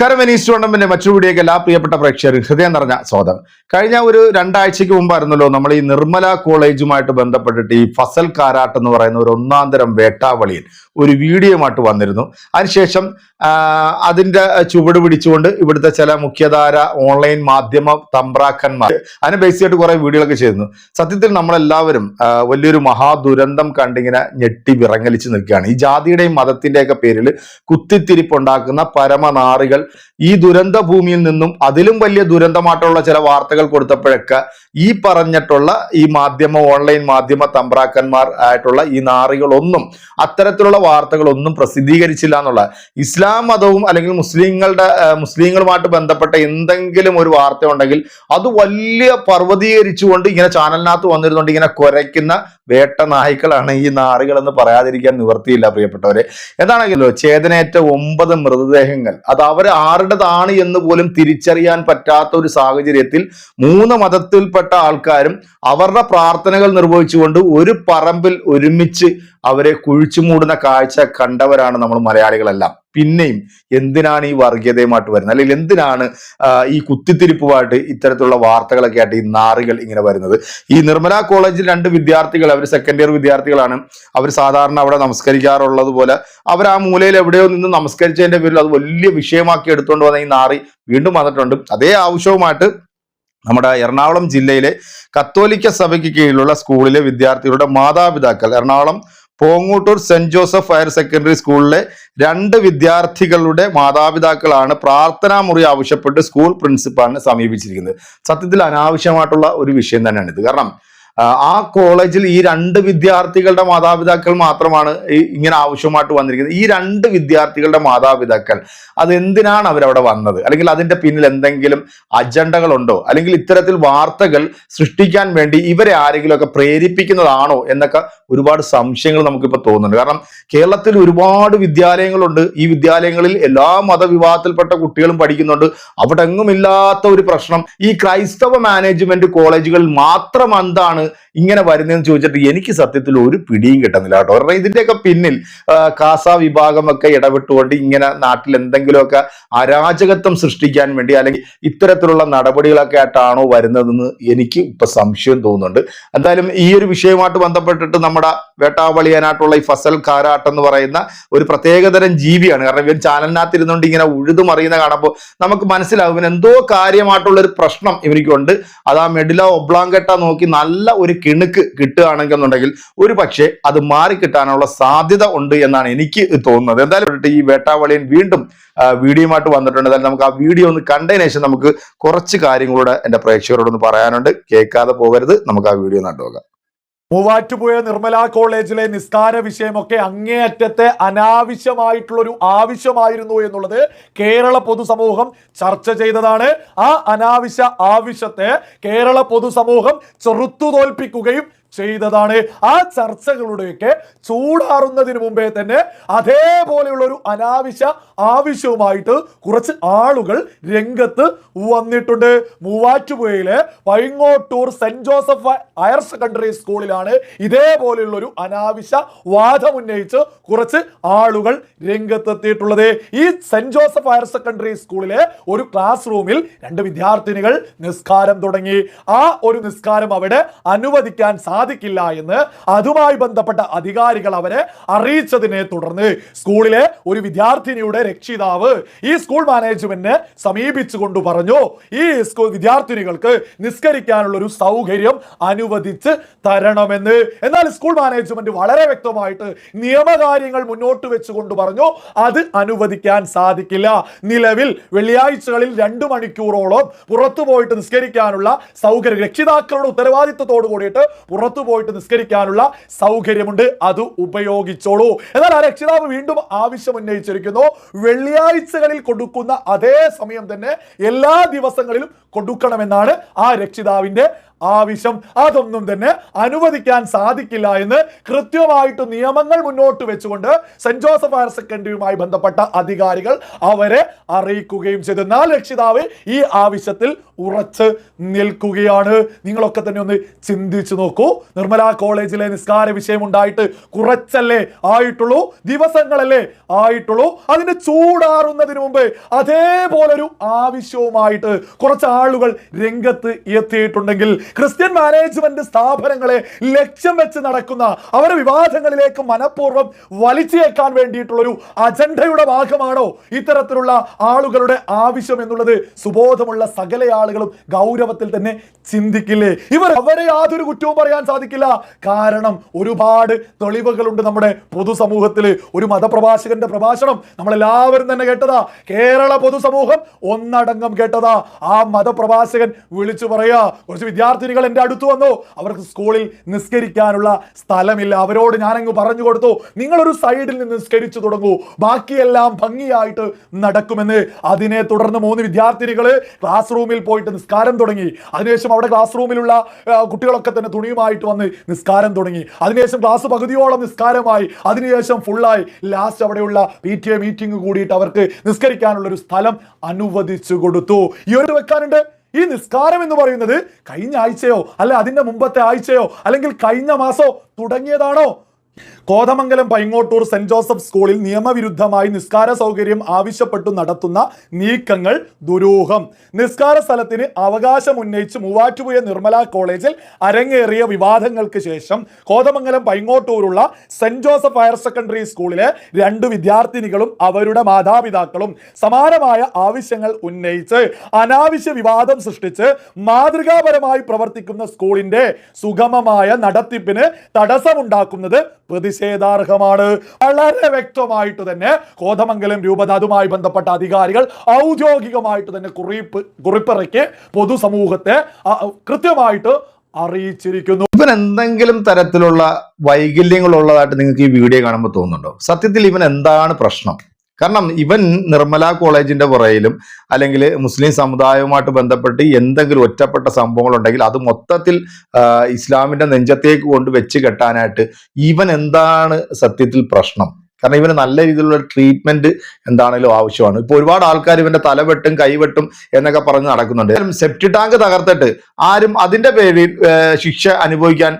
നമസ്കാരം Venice tournament മറ്റൊരു വീഡിയോക്ക് എല്ലാ പ്രിയപ്പെട്ട പ്രേക്ഷകരും ഹൃദയം നിറഞ്ഞ സ്വാഗതം. കഴിഞ്ഞ ഒരു രണ്ടാഴ്ചയ്ക്ക് മുമ്പായിരുന്നല്ലോ നമ്മൾ ഈ നിർമ്മല കോളേജുമായിട്ട് ബന്ധപ്പെട്ടിട്ട് ഈ ഫസൽ കാരാട്ട് എന്ന് പറയുന്ന ഒരു ഒന്നാം തരം വേട്ടാവളിയിൽ ഒരു വീഡിയോമായിട്ട് വന്നിരുന്നു. അതിനുശേഷം അതിന്റെ ചുവട് പിടിച്ചുകൊണ്ട് ഇവിടുത്തെ ചില മുഖ്യധാര ഓൺലൈൻ മാധ്യമ തമ്പ്രാക്കന്മാർ അതിനെ ബേസ് ചെയ്തിട്ട് കുറെ വീഡിയോകളൊക്കെ ചെയ്തിരുന്നു. സത്യത്തിൽ നമ്മളെല്ലാവരും വലിയൊരു മഹാദുരന്തം കണ്ടിങ്ങനെ ഞെട്ടി വിറങ്ങലിച്ച് നിൽക്കുകയാണ്. ഈ ജാതിയുടെയും മതത്തിന്റെയൊക്കെ പേരിൽ കുത്തിത്തിരിപ്പുണ്ടാക്കുന്ന പരമനാറികൾ ഈ ദുരന്ത ഭൂമിയിൽ നിന്നും അതിലും വലിയ ദുരന്തമായിട്ടുള്ള ചില വാർത്തകൾ കൊടുത്തപ്പോഴൊക്കെ ഈ പറഞ്ഞിട്ടുള്ള ഈ മാധ്യമ ഓൺലൈൻ മാധ്യമ തമ്പ്രാക്കന്മാർ ആയിട്ടുള്ള ഈ നാറികളൊന്നും അത്തരത്തിലുള്ള വാർത്തകളൊന്നും പ്രസിദ്ധീകരിച്ചില്ല എന്നുള്ള. ഇസ്ലാം മതവും അല്ലെങ്കിൽ മുസ്ലിങ്ങളുടെ മുസ്ലിങ്ങളുമായിട്ട് ബന്ധപ്പെട്ട എന്തെങ്കിലും ഒരു വാർത്ത ഉണ്ടെങ്കിൽ അത് വലിയ പർവതീകരിച്ചുകൊണ്ട് ഇങ്ങനെ ചാനലിനകത്ത് വന്നിരുന്നുകൊണ്ട് ഇങ്ങനെ കുരയ്ക്കുന്ന വേട്ട നായ്ക്കളാണ് ഈ നാറികൾ എന്ന് പറയാതിരിക്കാൻ നിവർത്തിയില്ല പ്രിയപ്പെട്ടവരെ. എന്താണെങ്കിലോ ചേതനേറ്റ ഒമ്പത് മൃതദേഹങ്ങൾ അത് അവർ ആരുടേതാണ് എന്ന് പോലും തിരിച്ചറിയാൻ പറ്റാത്ത ഒരു സാഹചര്യത്തിൽ മൂന്ന് മതത്തിൽപ്പെട്ട ആൾക്കാരും അവരുടെ പ്രാർത്ഥനകൾ നിർവഹിച്ചുകൊണ്ട് ഒരു പറമ്പിൽ ഒരുമിച്ച് അവരെ കുഴിച്ചു മൂടുന്ന കാഴ്ച കണ്ടവരാണ് നമ്മൾ മലയാളികളെല്ലാം. പിന്നെയും എന്തിനാണ് ഈ വർഗീയതയുമായിട്ട് വരുന്നത്? അല്ലെങ്കിൽ എന്തിനാണ് ഈ കുത്തിത്തിരിപ്പുമായിട്ട് ഇത്തരത്തിലുള്ള വാർത്തകളൊക്കെ ആയിട്ട് ഈ നാറികൾ ഇങ്ങനെ വരുന്നത്? ഈ നിർമ്മല കോളേജിൽ രണ്ട് വിദ്യാർത്ഥികൾ അവർ സെക്കൻഡ് ഇയർ വിദ്യാർത്ഥികളാണ്. അവർ സാധാരണ അവിടെ നമസ്കരിക്കാറുള്ളത് പോലെ അവർ ആ മൂലയിൽ എവിടെയോ നിന്ന് നമസ്കരിച്ചതിന്റെ പേരിൽ അത് വലിയ വിഷയമാക്കി എടുത്തുകൊണ്ട് വന്ന ഈ നാറി വീണ്ടും വന്നിട്ടുണ്ട്. അതേ ആവശ്യവുമായിട്ട് നമ്മുടെ എറണാകുളം ജില്ലയിലെ കത്തോലിക്ക സഭയ്ക്ക് കീഴിലുള്ള സ്കൂളിലെ വിദ്യാർത്ഥികളുടെ മാതാപിതാക്കൾ Ernakulam Paingottoor Saint Joseph higher secondary സ്കൂളിലെ രണ്ട് വിദ്യാർത്ഥികളുടെ മാതാപിതാക്കളാണ് പ്രാർത്ഥനാ മുറി ആവശ്യപ്പെട്ട് സ്കൂൾ പ്രിൻസിപ്പാളിനെ സമീപിച്ചിരിക്കുന്നത്. സത്യത്തിൽ അനാവശ്യമായിട്ടുള്ള ഒരു വിഷയം തന്നെയാണ് ഇത് കാരണം ആ, കോളേജിൽ ഈ രണ്ട് വിദ്യാർത്ഥികളുടെ മാതാപിതാക്കൾ മാത്രമാണ് ഇങ്ങനെ ആവശ്യമായിട്ട് വന്നിരിക്കുന്നത്. ഈ രണ്ട് വിദ്യാർത്ഥികളുടെ മാതാപിതാക്കൾ അത് എന്തിനാണ് അവരവിടെ വന്നത്? അല്ലെങ്കിൽ അതിന്റെ പിന്നിൽ എന്തെങ്കിലും അജണ്ടകളുണ്ടോ? അല്ലെങ്കിൽ ഇത്തരത്തിൽ വാർത്തകൾ സൃഷ്ടിക്കാൻ വേണ്ടി ഇവരെ ആരെങ്കിലുമൊക്കെ പ്രേരിപ്പിക്കുന്നതാണോ എന്നൊക്കെ ഒരുപാട് സംശയങ്ങൾ നമുക്കിപ്പോൾ തോന്നുന്നുണ്ട്. കാരണം കേരളത്തിൽ ഒരുപാട് വിദ്യാലയങ്ങളുണ്ട്. ഈ വിദ്യാലയങ്ങളിൽ എല്ലാ മതവിഭാഗത്തിൽപ്പെട്ട കുട്ടികളും പഠിക്കുന്നുണ്ട്. അവിടെ എങ്ങുമില്ലാത്ത ഒരു പ്രശ്നം. ഈ ക്രൈസ്തവ മാനേജ്മെന്റ് കോളേജുകളിൽ മാത്രം എന്താണ് to ഇങ്ങനെ വരുന്നതെന്ന് ചോദിച്ചിട്ട് എനിക്ക് സത്യത്തിൽ ഒരു പിടിയും കിട്ടുന്നില്ല കേട്ടോ. കാരണം ഇതിന്റെയൊക്കെ പിന്നിൽ കാസ വിഭാഗമൊക്കെ ഇടപെട്ടുകൊണ്ട് ഇങ്ങനെ നാട്ടിൽ എന്തെങ്കിലുമൊക്കെ അരാജകത്വം സൃഷ്ടിക്കാൻ വേണ്ടി അല്ലെങ്കിൽ ഇത്തരത്തിലുള്ള നടപടികളൊക്കെ ആയിട്ടാണോ വരുന്നതെന്ന് എനിക്ക് ഇപ്പൊ സംശയം തോന്നുന്നുണ്ട്. എന്തായാലും ഈ ഒരു വിഷയവുമായിട്ട് ബന്ധപ്പെട്ടിട്ട് നമ്മുടെ വേട്ടാവളിയാനായിട്ടുള്ള ഈ ഫസൽ കാരാട്ട് എന്ന് പറയുന്ന ഒരു പ്രത്യേകതരം ജീവിയാണ്. കാരണം ഇവൻ ചാനലിനകത്ത് ഇരുന്നുകൊണ്ട് ഇങ്ങനെ ഉഴുതു മറിയുന്ന കാണുമ്പോൾ നമുക്ക് മനസ്സിലാവും ഇവൻ എന്തോ കാര്യമായിട്ടുള്ള ഒരു പ്രശ്നം ഇവനിക്കുണ്ട്. അത് ആ മെഡില ഒബ്ലാങ്കട്ട നോക്കി നല്ല ഒരു കിണുക്ക് കിട്ടുകയാണെങ്കിൽ എന്നുണ്ടെങ്കിൽ ഒരു പക്ഷേ അത് മാറിക്കിട്ടാനുള്ള സാധ്യത ഉണ്ട് എന്നാണ് എനിക്ക് തോന്നുന്നത്. എന്തായാലും ഈ വേട്ടാവളിയൻ വീണ്ടും വീഡിയോമായിട്ട് വന്നിട്ടുണ്ട്. എന്തായാലും നമുക്ക് ആ വീഡിയോ ഒന്ന് കണ്ടതിന് ശേഷം നമുക്ക് കുറച്ച് കാര്യങ്ങളൂടെ എന്റെ പ്രേക്ഷകരോടൊന്ന് പറയാനുണ്ട്. കേൾക്കാതെ പോകരുത്. നമുക്ക് ആ വീഡിയോ നട്ടുപോകാം മൂവാറ്റുപുഴ നിർമ്മല കോളേജിലെ നിസ്കാര വിഷയമൊക്കെ അങ്ങേയറ്റത്തെ അനാവശ്യമായിട്ടുള്ളൊരു ആവശ്യമായിരുന്നു എന്നുള്ളത് കേരള പൊതുസമൂഹം ചർച്ച ചെയ്തതാണ്. ആ അനാവശ്യ ആവശ്യത്തെ കേരള പൊതുസമൂഹം ചെറുത്തുതോൽപ്പിക്കുകയും ചെയ്തതാണ്. ആ ചർച്ചകളുടെയൊക്കെ ചൂടാറുന്നതിന് മുമ്പേ തന്നെ അതേപോലെയുള്ള ഒരു അനാവശ്യ ആവശ്യവുമായിട്ട് കുറച്ച് ആളുകൾ രംഗത്ത് വന്നിട്ടുണ്ട്. മൂവാറ്റുപുഴയിലെ Paingottoor saint Joseph higher secondary സ്കൂളിലാണ് ഇതേപോലെയുള്ള ഒരു അനാവശ്യ വാദമുന്നയിച്ച് കുറച്ച് ആളുകൾ രംഗത്തെത്തിയിട്ടുള്ളത്. ഈ സെന്റ് ജോസഫ് ഹയർ സെക്കൻഡറി സ്കൂളിലെ ഒരു ക്ലാസ് റൂമിൽ രണ്ട് വിദ്യാർത്ഥിനികൾ നിസ്കാരം തുടങ്ങി. ആ ഒരു നിസ്കാരം അവിടെ അനുവദിക്കാൻ സാധിക്കില്ല എന്ന് അതുമായി ബന്ധപ്പെട്ട അധികാരികൾ അവരെ അറിയിച്ചതിനെ തുടർന്ന് സ്കൂളിലെ ഒരു വിദ്യാർത്ഥിനിയുടെ രക്ഷിതാവ് ഈ സ്കൂൾ മാനേജ്മെന്റിനെ സമീപിച്ചുകൊണ്ട് പറഞ്ഞു ഈ സ്കൂൾ വിദ്യാർത്ഥിനികൾക്ക് നിസ്കരിക്കാനുള്ള ഒരു സൗകര്യം അനുവദിച്ച് തരണമെന്ന് എന്നാൽ സ്കൂൾ മാനേജ്മെന്റ് വളരെ വ്യക്തമായിട്ട് നിയമകാര്യങ്ങൾ മുന്നോട്ട് വെച്ചുകൊണ്ട് പറഞ്ഞു അത് അനുവദിക്കാൻ സാധിക്കില്ല. നിലവിൽ വെള്ളിയാഴ്ചകളിൽ രണ്ടു മണിക്കൂറോളം പുറത്തു പോയിട്ട് നിസ്കരിക്കാനുള്ള സൗകര്യം രക്ഷിതാക്കളുടെ ഉത്തരവാദിത്വത്തോട് കൂടിയിട്ട് പുറത്തു പോയിട്ട് നിസ്കരിക്കാനുള്ള സൗകര്യമുണ്ട്. അത് ഉപയോഗിച്ചോളൂ. എന്നാൽ ആ രക്ഷിതാവ് വീണ്ടും ആവശ്യം ഉന്നയിച്ചിരിക്കുന്നു വെള്ളിയാഴ്ചകളിൽ കൊടുക്കുന്ന അതേ സമയം തന്നെ എല്ലാ ദിവസങ്ങളിലും കൊടുക്കണമെന്നാണ് ആ രക്ഷിതാവിന്റെ ആവശ്യം. അതൊന്നും തന്നെ അനുവദിക്കാൻ സാധിക്കില്ല എന്ന് കൃത്യമായിട്ട് നിയമങ്ങൾ മുന്നോട്ട് വെച്ചുകൊണ്ട് സെന്റ് ജോസഫ് ഹയർ സെക്കൻഡറിയുമായി ബന്ധപ്പെട്ട അധികാരികൾ അവരെ അറിയിക്കുകയും ചെയ്തു. എന്നാൽ രക്ഷിതാവ് ഈ ആവശ്യത്തിൽ ഉറച്ച് നിൽക്കുകയാണ്. നിങ്ങളൊക്കെ തന്നെ ഒന്ന് ചിന്തിച്ചു നോക്കൂ. നിർമ്മല കോളേജിലെ നിസ്കാര വിഷയം ഉണ്ടായിട്ട് കുറച്ചല്ലേ ആയിട്ടുള്ളൂ? ദിവസങ്ങളല്ലേ ആയിട്ടുള്ളൂ? അതിന് ചൂടാറുന്നതിന് മുമ്പ് അതേപോലൊരു ആവശ്യവുമായിട്ട് കുറച്ച് ആളുകൾ രംഗത്ത് എത്തിയിട്ടുണ്ടെങ്കിൽ ക്രിസ്ത്യൻ മാനേജ്മെന്റ് സ്ഥാപനങ്ങളെ ലക്ഷ്യം വെച്ച് നടക്കുന്ന അവരുടെ വിവാദങ്ങളിലേക്ക് മനഃപൂർവം വലിച്ചേക്കാൻ വേണ്ടിയിട്ടുള്ളൊരു അജണ്ടയുടെ ഭാഗമാണോ ഇത്തരത്തിലുള്ള ആളുകളുടെ ആവശ്യം എന്നുള്ളത്? സുബോധമുള്ള സകല ആളുകളും ഗൗരവത്തിൽ തന്നെ ചിന്തിക്കില്ലേ? ഇവർ അവരെ യാതൊരു കുറ്റവും പറയാൻ സാധിക്കില്ല. കാരണം ഒരുപാട് തെളിവുകളുണ്ട് നമ്മുടെ പൊതുസമൂഹത്തിൽ. ഒരു മതപ്രഭാഷകന്റെ പ്രഭാഷണം നമ്മളെല്ലാവരും തന്നെ കേട്ടതാ. കേരള പൊതുസമൂഹം ഒന്നടങ്കം കേട്ടതാ. ആ മതപ്രഭാഷകൻ വിളിച്ചു പറയാ കുറച്ച് വിദ്യാർത്ഥിനികൾ എന്റെ അടുത്ത് വന്നു. അവർക്ക് സ്കൂളിൽ നിസ്കരിക്കാനുള്ള സ്ഥലമില്ല. അവരോട് ഞാനങ്ങ് പറഞ്ഞു കൊടുത്തു നിങ്ങളൊരു സൈഡിൽ നിന്ന് നിസ്കരിച്ചു തുടങ്ങൂ. ബാക്കിയെല്ലാം ഭംഗിയായിട്ട് നടക്കുമെന്ന്. അതിനെ തുടർന്ന് മൂന്ന് വിദ്യാർത്ഥിനികൾ ക്ലാസ് റൂമിൽ പോയിട്ട് നിസ്കാരം തുടങ്ങി. അതിനുശേഷം അവിടെ ക്ലാസ് റൂമിലുള്ള കുട്ടികളൊക്കെ തന്നെ തുണിയുമായിട്ട് വന്ന് നിസ്കാരം തുടങ്ങി. അതിനുശേഷം ക്ലാസ് പകുതിയോളം നിസ്കാരമായി. അതിനുശേഷം ഫുള്ളായി ലാസ്റ്റ് അവിടെയുള്ള പി ടി എ മീറ്റിംഗ് കൂടിയിട്ട് അവർക്ക് നിസ്കരിക്കാനുള്ള ഒരു സ്ഥലം അനുവദിച്ചു കൊടുത്തു. ഈ ഒരു വെക്കാനുണ്ട്. ഈ നിസ്കാരം എന്ന് പറയുന്നത് കഴിഞ്ഞ ആഴ്ചയോ അല്ലെ അതിന്റെ മുമ്പത്തെ ആഴ്ചയോ അല്ലെങ്കിൽ കഴിഞ്ഞ മാസോ തുടങ്ങിയതാണോ? കോതമംഗലം പൈങ്ങോട്ടൂർ സെന്റ് ജോസഫ് സ്കൂളിൽ നിയമവിരുദ്ധമായി നിസ്കാര സൗകര്യം ആവശ്യപ്പെട്ടു നടത്തുന്ന നീക്കങ്ങൾ ദുരൂഹം. നിസ്കാര സ്ഥലത്തിന് അവകാശം ഉന്നയിച്ച് മൂവാറ്റുപുഴ നിർമ്മല കോളേജിൽ അരങ്ങേറിയ വിവാദങ്ങൾക്ക് ശേഷം കോതമംഗലം പൈങ്ങോട്ടൂരുള്ള സെന്റ് ജോസഫ് ഹയർ സെക്കൻഡറി സ്കൂളിലെ രണ്ട് വിദ്യാർത്ഥിനികളും അവരുടെ മാതാപിതാക്കളും സമാനമായ ആവശ്യങ്ങൾ ഉന്നയിച്ച് അനാവശ്യ വിവാദം സൃഷ്ടിച്ച് മാതൃകാപരമായി പ്രവർത്തിക്കുന്ന സ്കൂളിന്റെ സുഗമമായ നടത്തിപ്പിന് തടസ്സമുണ്ടാക്കുന്നത് പ്രതിഷേധാർഹമാണ് വളരെ വ്യക്തമായിട്ട് തന്നെ കോതമംഗലം രൂപത അതുമായി ബന്ധപ്പെട്ട അധികാരികൾ ഔദ്യോഗികമായിട്ട് തന്നെ കുറിപ്പ് കുറിപ്പിറക്കി പൊതുസമൂഹത്തെ കൃത്യമായിട്ട് അറിയിച്ചിരിക്കുന്നു. ഇവൻ എന്തെങ്കിലും തരത്തിലുള്ള വൈകല്യങ്ങൾ ഉള്ളതായിട്ട് നിങ്ങൾക്ക് ഈ വീഡിയോ കാണുമ്പോൾ തോന്നുന്നുണ്ടോ? സത്യത്തിൽ ഇവൻ എന്താണ് പ്രശ്നം? കാരണം ഇവൻ നിർമ്മല കോളേജിന്റെ പുറയിലും അല്ലെങ്കിൽ മുസ്ലിം സമുദായവുമായിട്ട് ബന്ധപ്പെട്ട് എന്തെങ്കിലും ഒറ്റപ്പെട്ട സംഭവങ്ങൾ ഉണ്ടെങ്കിൽ അത് മൊത്തത്തിൽ ഇസ്ലാമിന്റെ നെഞ്ചത്തേക്ക് കൊണ്ട് വെച്ച് കെട്ടാനായിട്ട് ഇവൻ എന്താണ് സത്യത്തിൽ പ്രശ്നം? കാരണം ഇവന് നല്ല രീതിയിലുള്ള ട്രീറ്റ്മെന്റ് എന്താണേലും ആവശ്യമാണ്. ഇപ്പൊ ഒരുപാട് ആൾക്കാർ ഇവന്റെ തലവെട്ടും കൈവെട്ടും എന്നൊക്കെ പറഞ്ഞ് നടക്കുന്നുണ്ട്. സെപ്റ്റി ടാങ്ക് തകർത്തിട്ട് ആരും അതിന്റെ പേരിൽ ശിക്ഷ അനുഭവിക്കാൻ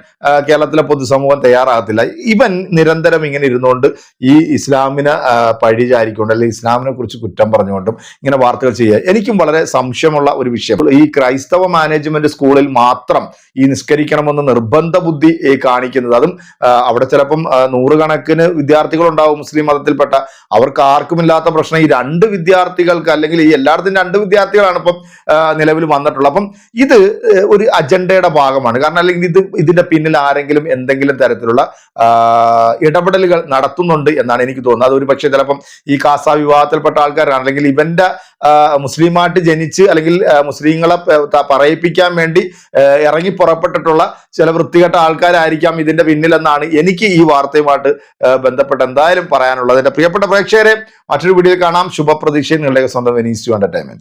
കേരളത്തിലെ പൊതുസമൂഹം തയ്യാറാകത്തില്ല. ഇവൻ നിരന്തരം ഇങ്ങനെ ഇരുന്നുകൊണ്ട് ഈ ഇസ്ലാമിനെ പഴിചാരിക്കൊണ്ട് അല്ലെങ്കിൽ ഇസ്ലാമിനെ കുറിച്ച് കുറ്റം പറഞ്ഞുകൊണ്ടും ഇങ്ങനെ വാർത്തകൾ ചെയ്യുക. എനിക്കും വളരെ സംശയമുള്ള ഒരു വിഷയം. ഈ ക്രൈസ്തവ മാനേജ്മെന്റ് സ്കൂളിൽ മാത്രം ഈ നിസ്കരിക്കണമെന്ന് നിർബന്ധ ബുദ്ധി കാണിക്കുന്നത്. അതും അവിടെ ചിലപ്പം നൂറുകണക്കിന് വിദ്യാർത്ഥികൾ ഉണ്ടാവും മുസ്ലിം മതത്തിൽപ്പെട്ട അവർക്ക് ആർക്കുമില്ലാത്ത പ്രശ്നം ഈ രണ്ട് വിദ്യാർത്ഥികൾക്ക് അല്ലെങ്കിൽ ഈ എല്ലായിടത്തും രണ്ട് വിദ്യാർത്ഥികളാണ് ഇപ്പം നിലവിൽ വന്നിട്ടുള്ളത്. അപ്പം ഇത് ഒരു അജണ്ടയുടെ ഭാഗമാണ്. കാരണം അല്ലെങ്കിൽ ഇത് ഇതിന്റെ പിന്നിൽ ആരെങ്കിലും എന്തെങ്കിലും തരത്തിലുള്ള ഇടപെടലുകൾ നടത്തുന്നുണ്ട് എന്നാണ് എനിക്ക് തോന്നുന്നത്. അതൊരു പക്ഷേ ചിലപ്പം ഈ കാസ വിവാഹത്തിൽപ്പെട്ട ആൾക്കാരാണ്. അല്ലെങ്കിൽ ഇവന്റെ മുസ്ലിമായിട്ട് ജനിച്ച് അല്ലെങ്കിൽ മുസ്ലിങ്ങളെ പറയിപ്പിക്കാൻ വേണ്ടി ഇറങ്ങി പുറപ്പെട്ടിട്ടുള്ള ചില വൃത്തികെട്ട ആൾക്കാരായിരിക്കാം ഇതിന്റെ പിന്നിലെന്നാണ് എനിക്ക് ഈ വാർത്തയുമായിട്ട് ബന്ധപ്പെട്ട് എന്തായാലും പറയാനുള്ളത് എന്റെ പ്രിയപ്പെട്ട പ്രേക്ഷകരെ മറ്റൊരു വീഡിയോയിൽ കാണാം. ശുഭപ്രതീക്ഷ നിങ്ങളുടെ സ്വന്തം വെനീസ് ടു എന്റർടൈൻമെന്റ്